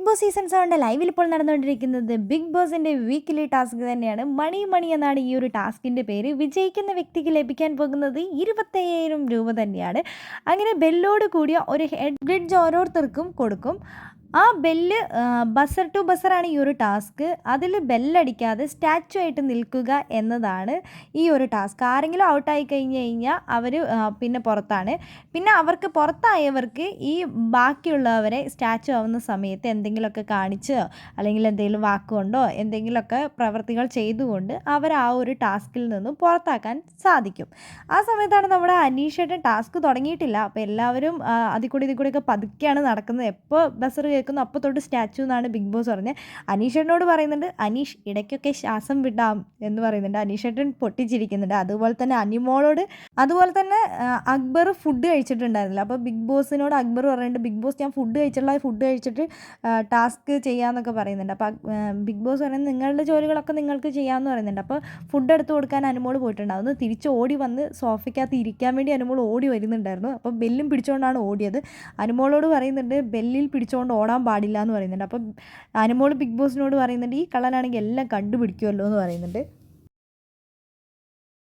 Big boss season സെവന്റെ ലൈവിൽ ഇപ്പോൾ നടന്നുകൊണ്ടിരിക്കുന്നത് ബിഗ് ബോസിന്റെ വീക്കിലി ടാസ്ക് തന്നെയാണ്. മണി മണി എന്നാണ് ഈ ഒരു ടാസ്കിന്റെ പേര്. വിജയിക്കുന്ന വ്യക്തിക്ക് ലഭിക്കാൻ പോകുന്നത് ഇരുപത്തയ്യായിരം രൂപ തന്നെയാണ്. അങ്ങനെ ബെല്ലോട് കൂടിയ ഒരു ഹെഡ് ബ്രിഡ്ജ് ഓരോരുത്തർക്കും കൊടുക്കും. ആ ബെല്ല് ബസർ ടു ബസറാണ് ഈ ഒരു ടാസ്ക്. അതിൽ ബെല്ലടിക്കാതെ സ്റ്റാച്ചു ആയിട്ട് നിൽക്കുക എന്നതാണ് ഈ ഒരു ടാസ്ക്. ആരെങ്കിലും ഔട്ടായി കഴിഞ്ഞ് കഴിഞ്ഞാൽ അവർ പിന്നെ പുറത്താണ്. പിന്നെ അവർക്ക് പുറത്തായവർക്ക് ഈ ബാക്കിയുള്ളവരെ സ്റ്റാച്ചു ആവുന്ന സമയത്ത് എന്തെങ്കിലുമൊക്കെ കാണിച്ച് അല്ലെങ്കിൽ എന്തെങ്കിലും വാക്കുകൊണ്ടോ എന്തെങ്കിലുമൊക്കെ പ്രവർത്തികൾ ചെയ്തുകൊണ്ട് അവർ ആ ഒരു ടാസ്കിൽ നിന്നും പുറത്താക്കാൻ സാധിക്കും. ആ സമയത്താണ് നമ്മുടെ അനീഷേട്ടൻ ടാസ്ക് തുടങ്ങിയിട്ടില്ല. അപ്പോൾ എല്ലാവരും അതിൽ കൂടി ഇതിൽ കൂടിയൊക്കെ പതുക്കെയാണ് നടക്കുന്നത്. എപ്പോൾ ബസർ കേൾക്കുന്നു. അപ്പോൾ തൊട്ട് സ്റ്റാച്ചു എന്നാണ് ബിഗ് ബോസ് പറഞ്ഞത്. അനീഷേട്ടനോട് പറയുന്നുണ്ട് അനീഷ് ഇടയ്ക്കൊക്കെ ശ്വാസം വിടാം എന്ന് പറയുന്നുണ്ട്. അനീഷേട്ടൻ പൊട്ടിച്ചിരിക്കുന്നുണ്ട്. അതുപോലെ തന്നെ അനിമോളോട് അതുപോലെ തന്നെ അക്ബർ ഫുഡ് കഴിച്ചിട്ടുണ്ടായിരുന്നില്ല. അപ്പോൾ ബിഗ് ബോസിനോട് അക്ബർ പറയുന്നുണ്ട് ബിഗ് ബോസ് ഞാൻ ഫുഡ് കഴിച്ചിട്ടുള്ള ഫുഡ് കഴിച്ചിട്ട് ടാസ്ക് ചെയ്യാമെന്നൊക്കെ പറയുന്നുണ്ട്. അപ്പോൾ ബിഗ് ബോസ് പറയുന്നത് നിങ്ങളുടെ ജോലികളൊക്കെ നിങ്ങൾക്ക് ചെയ്യാമെന്ന് പറയുന്നുണ്ട്. അപ്പോൾ ഫുഡ് എടുത്ത് കൊടുക്കാൻ അനുമോൾ പോയിട്ടുണ്ട്. അതൊന്ന് തിരിച്ച് ഓടി വന്ന് സോഫയ്ക്കകത്ത് ഇരിക്കാൻ വേണ്ടി അനുമോൾ ഓടി വരുന്നുണ്ടായിരുന്നു. അപ്പോൾ ബെല്ലും പിടിച്ചുകൊണ്ടാണ് ഓടിയത്. അനുമോളോട് പറയുന്നുണ്ട് ബെല്ലിൽ പിടിച്ചുകൊണ്ട് ഓടാൻ പാടില്ല എന്ന് പറയുന്നുണ്ട്. അപ്പം അനുമോൾ ബിഗ് ബോസിനോട് പറയുന്നുണ്ട് ഈ കള്ളനാണെങ്കിൽ എല്ലാം കണ്ടുപിടിക്കുമല്ലോ എന്ന് പറയുന്നുണ്ട്.